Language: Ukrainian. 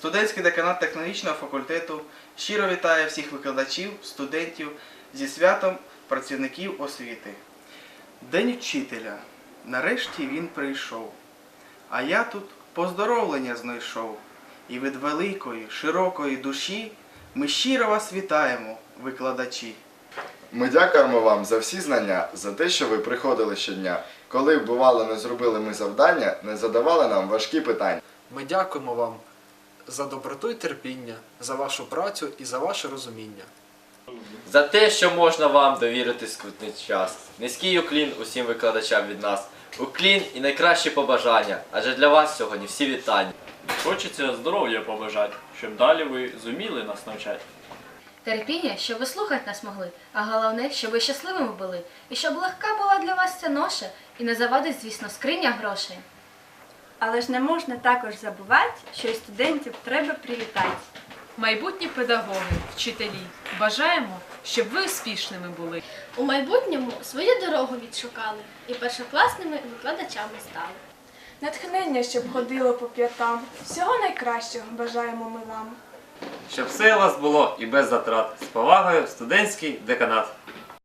Студентський деканат технологічного факультету щиро вітає всіх викладачів, студентів зі святом працівників освіти. День вчителя. Нарешті він прийшов. А я тут поздоровлення знайшов. І від великої, широкої душі ми щиро вас вітаємо, викладачі. Ми дякуємо вам за всі знання, за те, що ви приходили щодня. Коли б, бувало не зробили ми завдання, не задавали нам важкі питання. Ми дякуємо вам за доброту і терпіння, за вашу працю і за ваше розуміння. За те, що можна вам довірити скрутний час. Низький уклін усім викладачам від нас. Уклін і найкращі побажання, адже для вас сьогодні всі вітання. Хочеться здоров'я побажати, щоб далі ви зуміли нас навчати. Терпіння, щоб ви слухати нас могли, а головне, щоб ви щасливими були, і щоб легка була для вас ця ноша, і не завадить, звісно, скриня грошей. Але ж не можна також забувати, що і студентів треба привітати. Майбутні педагоги, вчителі, бажаємо, щоб ви успішними були. У майбутньому свою дорогу відшукали і першокласними викладачами стали. Натхнення, щоб ходило по п'ятам. Всього найкращого бажаємо ми вам. Щоб все у вас було і без затрат. З повагою, студентський деканат.